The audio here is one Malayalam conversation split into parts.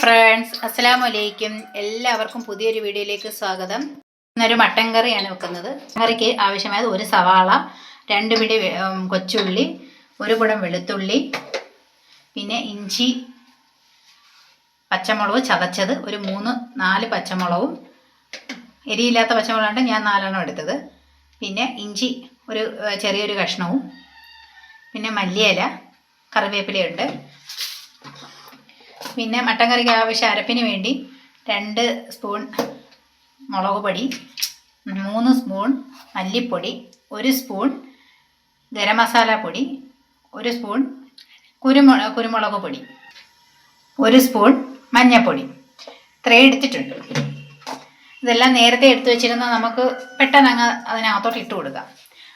ഫ്രണ്ട്സ് അസ്സലാമു അലൈക്കും എല്ലാവർക്കും പുതിയൊരു വീഡിയോയിലേക്ക് സ്വാഗതം. ഇന്നൊരു മട്ടൻ കറിയാണ് വെക്കുന്നത്. കറിക്ക് ആവശ്യമായത് ഒരു സവാള രണ്ട് പിടി കൊച്ചുള്ളി ഒരു കുടം വെളുത്തുള്ളി പിന്നെ ഇഞ്ചി പച്ചമുളക് ചതച്ചത് ഒരു മൂന്ന് നാല് പച്ചമുളകും. എരിയില്ലാത്ത പച്ചമുളകാണ് ഞാൻ നാലെണ്ണം എടുത്തത്. പിന്നെ ഇഞ്ചി ഒരു ചെറിയൊരു കഷ്ണവും. പിന്നെ മല്ലിയില കറിവേപ്പിലയുണ്ട്. പിന്നെ മട്ടൻ കറിക്ക് ആവശ്യം അരപ്പിന് വേണ്ടി രണ്ട് സ്പൂൺ മുളക് പൊടി മൂന്ന് സ്പൂൺ മല്ലിപ്പൊടി ഒരു സ്പൂൺ ഗരം മസാല പൊടി ഒരു സ്പൂൺ കുരുമുള കുരുമുളക് പൊടി ഒരു സ്പൂൺ മഞ്ഞൾപ്പൊടി ഇത്രയും എടുത്തിട്ടുണ്ട്. ഇതെല്ലാം നേരത്തെ എടുത്തു വെച്ചിരുന്ന നമുക്ക് പെട്ടെന്ന് അങ്ങ് അതിനകത്തോട്ട് ഇട്ട് കൊടുക്കാം.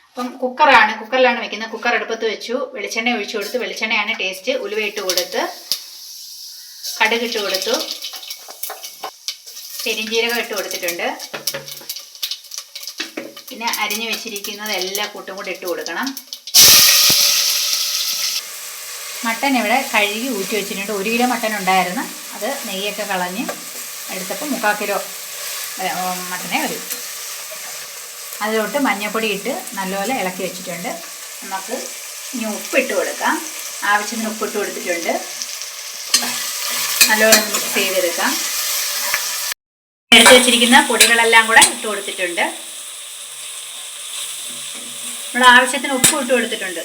അപ്പം കുക്കറാണ് കുക്കറിലാണ് വെക്കുന്നത്. കുക്കർ അടുപ്പത്ത് വെച്ചു വെളിച്ചെണ്ണ ഒഴിച്ചു കൊടുത്ത് വെളിച്ചെണ്ണയാണ് ടേസ്റ്റ് ഉലുവ ഇട്ട് കൊടുത്ത് കടുക് ഇട്ട് കൊടുത്തു. പെരിഞ്ജീരകം ഇട്ട് കൊടുത്തിട്ടുണ്ട്. പിന്നെ അരിഞ്ഞു വെച്ചിരിക്കുന്നതെല്ലാം കൂട്ടും കൂടി ഇട്ട് കൊടുക്കണം. മട്ടൻ ഇവിടെ കഴുകി ഊറ്റി വെച്ചിട്ടുണ്ട്. ഒരു കിലോ മട്ടൻ ഉണ്ടായിരുന്നു. അത് നെയ്യൊക്കെ കളഞ്ഞ് എടുത്തപ്പോൾ മുക്കാൽ കിലോ മട്ടനെ വരും അതിലോട്ട് മഞ്ഞൾപ്പൊടി ഇട്ട് നല്ലപോലെ ഇളക്കി വെച്ചിട്ടുണ്ട്. നമുക്ക് ഇനി ഉപ്പിട്ട് കൊടുക്കാം. ആവശ്യത്തിന് ഉപ്പിട്ട് കൊടുത്തിട്ടുണ്ട്. നല്ലോണം മിക്സ് ചെയ്തെടുക്കാം. എടുത്ത് വെച്ചിരിക്കുന്ന പൊടികളെല്ലാം കൂടെ ഇട്ട് കൊടുത്തിട്ടുണ്ട്. നമ്മൾ ആവശ്യത്തിന് ഉപ്പ് ഇട്ട് കൊടുത്തിട്ടുണ്ട്.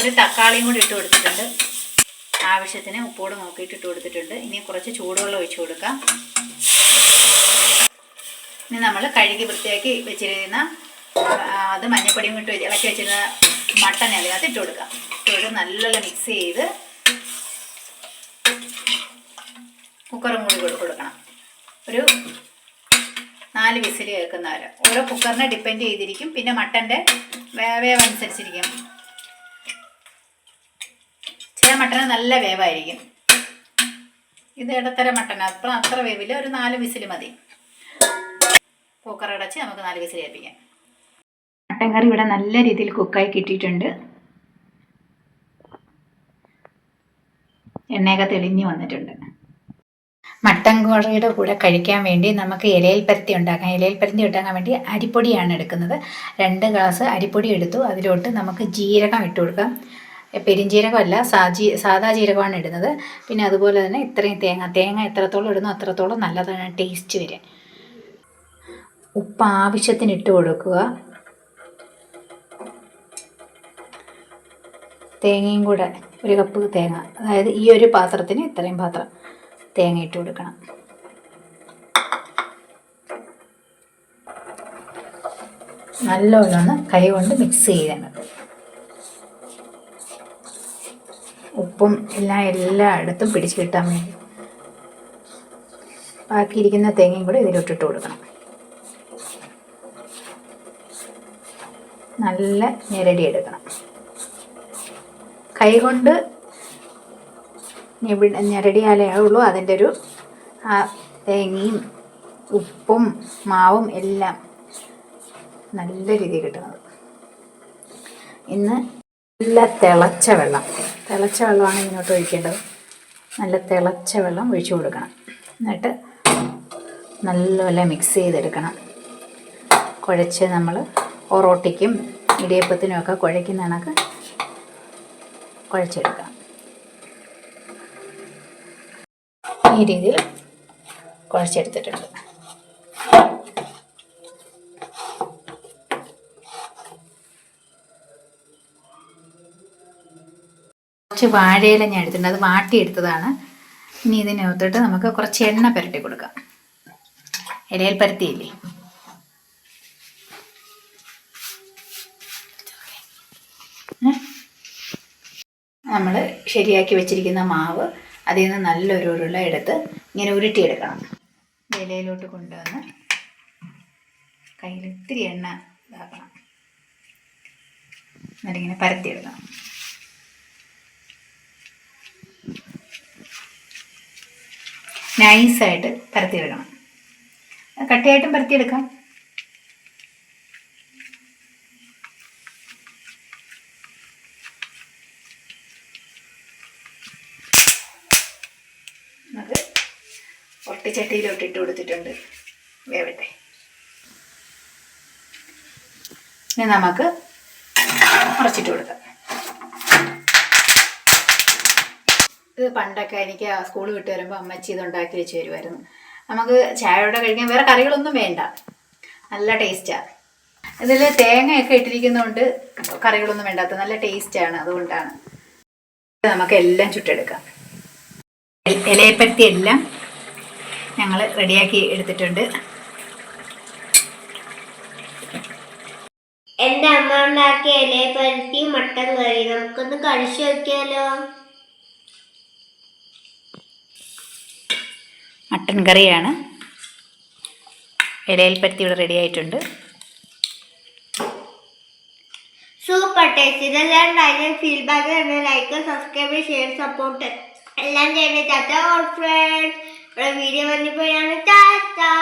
ഒരു തക്കാളിയും കൂടി ഇട്ട് കൊടുത്തിട്ടുണ്ട്. ആവശ്യത്തിന് ഉപ്പോട് നോക്കിയിട്ട് ഇട്ട് കൊടുത്തിട്ടുണ്ട്. ഇനി കുറച്ച് ചൂടുവെള്ളം ഒഴിച്ചു കൊടുക്കാം. ഇനി നമ്മൾ കഴുകി വൃത്തിയാക്കി വെച്ചിരിക്കുന്ന അത് മഞ്ഞപ്പൊടിയും ഇട്ട് ഇളക്കി വെച്ചിരുന്ന മട്ടൻ അതിനകത്ത് ഇട്ട് കൊടുക്കാം. ഇട്ട് കൊടുത്ത് നല്ലോണം മിക്സ് ചെയ്ത് കുക്കറും കൂടി കൊടു- കൊടുക്കണം. ഒരു നാല് വിസിൽ കേൾക്കുന്ന വരെ ഓരോ കുക്കറിനെ ഡിപ്പെൻഡ് ചെയ്തിരിക്കും. പിന്നെ മട്ടന്റെ വേവേവ് അനുസരിച്ചിരിക്കും. ചില മട്ടന് നല്ല വേവായിരിക്കും. ഇത് ഇടത്തര മട്ടൻ അപ്പം അത്ര വേവില്ല ഒരു നാല് വിസിൽ മതി. കുക്കർ അടച്ച് നമുക്ക് നാല് വിസിൽ ഏൽപ്പിക്കാം. മട്ടൻ കറി ഇവിടെ നല്ല രീതിയിൽ കുക്കായി കിട്ടിയിട്ടുണ്ട്. എണ്ണയൊക്കെ തെളിഞ്ഞു വന്നിട്ടുണ്ട്. മട്ടൻ കോഴിയുടെ കൂടെ കഴിക്കാൻ വേണ്ടി നമുക്ക് ഇലയിൽ പരത്തി ഉണ്ടാക്കാം. ഇലയിൽ പരത്തി ഉണ്ടാക്കാൻ വേണ്ടി അരിപ്പൊടിയാണ് എടുക്കുന്നത്. രണ്ട് ഗ്ലാസ് അരിപ്പൊടി എടുത്തു. അതിലോട്ട് നമുക്ക് ജീരകം ഇട്ട് കൊടുക്കാം. പെരിഞ്ജീരകമല്ല സാജീ സാദാ ജീരകമാണ് ഇടുന്നത്. പിന്നെ അതുപോലെ തന്നെ ഇത്രയും തേങ്ങ തേങ്ങ എത്രത്തോളം ഇടുന്നു അത്രത്തോളം നല്ലതാണ് ടേസ്റ്റ് വരെ ഉപ്പ് ആവശ്യത്തിന് ഇട്ട് കൊടുക്കുക. തേങ്ങയും കൂടെ ഒരു കപ്പ് തേങ്ങ. അതായത് ഈ ഒരു പാത്രത്തിന് ഇത്രയും പാത്രം. തേങ്ങ ഇട്ട് കൊടുക്കണം. നല്ലോണം കൈ കൊണ്ട് മിക്സ് ചെയ്യണം. ഉപ്പും എല്ലാം എല്ലായിടത്തും പിടിച്ച് കിട്ടാൻ വേണ്ടി. ബാക്കിയിരിക്കുന്ന തേങ്ങയും കൂടെ ഇതിലോട്ടിട്ട് കൊടുക്കണം. നല്ല ഞെരടി എടുക്കണം. കൈ ഞെവി- ഞെരടിയാലേ ഉള്ളൂ അതിന്റെ ഒരു തേങ്ങയും ഉപ്പും മാവും എല്ലാം നല്ല രീതിയിൽ കിട്ടുന്നത്. ഇന്ന് നല്ല തിളച്ച വെള്ളം. തിളച്ച വെള്ളമാണ് ഇങ്ങോട്ട് ഒഴിക്കേണ്ടത്. നല്ല തിളച്ച വെള്ളം ഒഴിച്ചു കൊടുക്കണം. എന്നിട്ട് നല്ലപോലെ മിക്സ് ചെയ്തെടുക്കണം. കുഴച്ച് നമ്മൾ ഒറോട്ടിക്കും ഇടിയപ്പത്തിനുമൊക്കെ കുഴയ്ക്കുന്ന കണക്ക് കുഴച്ചെടുക്കണം ഈ രീതിയിൽ കുഴച്ചെടുത്തിട്ടുണ്ട്. കുറച്ച് വാഴയില ഞാൻ എടുത്തിട്ടുണ്ട്. അത് വാട്ടിയെടുത്തതാണ്. ഇനി ഇതിനകത്തോട്ട് നമുക്ക് കുറച്ച് എണ്ണ പുരട്ടി കൊടുക്കാം. ഇലയിൽ പരത്തിയില്ലേ? നമ്മൾ ശരിയാക്കി വെച്ചിരിക്കുന്ന മാവ് അതിൽ നിന്ന് നല്ലൊരു ഉരുള എടുത്ത് ഇങ്ങനെ ഉരുട്ടിയെടുക്കണം. ഇലയിലോട്ട് കൊണ്ടുവന്ന് കയ്യിൽ ഇത്തിരി എണ്ണ ഇതാക്കണം. എന്നിട്ടിങ്ങനെ പരത്തിയെടുക്കണം. നൈസായിട്ട് പരത്തിയെടുക്കണം. കട്ടിയായിട്ടും പരത്തിയെടുക്കാം അത് ഒട്ടിച്ചട്ടിയിലോട്ട് ഇട്ട് കൊടുത്തിട്ടുണ്ട്. വേവട്ടെ. ഇനി നമുക്ക് മറച്ചിട്ട് കൊടുക്കാം. ഇത് പണ്ടൊക്കെ എനിക്ക് സ്കൂൾ വിട്ട് വരുമ്പോൾ അമ്മച്ചി ഇതുണ്ടാക്കി വെച്ച് തരുമായിരുന്നു. നമുക്ക് ചായയോടെ കഴിക്കാൻ വേറെ കറികളൊന്നും വേണ്ട. നല്ല ടേസ്റ്റാണ് ഇതിൽ തേങ്ങയൊക്കെ ഇട്ടിരിക്കുന്നതുകൊണ്ട് കറികളൊന്നും വേണ്ടാത്ത നല്ല ടേസ്റ്റാണ് അതുകൊണ്ടാണ്. നമുക്ക് എല്ലാം ചുട്ടെടുക്കാം. ഇലയെപ്പറ്റി എല്ലാം ഞങ്ങൾ റെഡിയാക്കി എടുത്തിട്ടുണ്ട്. എന്റെ അമ്മ ഉണ്ടാക്കിയ ഇലയെ പരത്തി മട്ടൻ കറി. നമുക്കൊന്ന് കഴിച്ചു നോക്കിയാലോ? മട്ടൻ കറിയാണ്. ഇലയിൽ പരത്തി ഇവിടെ റെഡി ആയിട്ടുണ്ട്. Super taste. ഇതെല്ലാം ഉണ്ടായാലും ഫീഡ്ബാക്ക് തന്നെ ലൈക്ക് സബ്സ്ക്രൈബ് ഷെയർ സപ്പോർട്ട് എല്ലാം ചെയ്ത് ചാറ്റ ഫ്രണ്ട്സ് ഇവിടെ വീഡിയോ വന്നിപ്പോഴാണ് ടാറ്റാ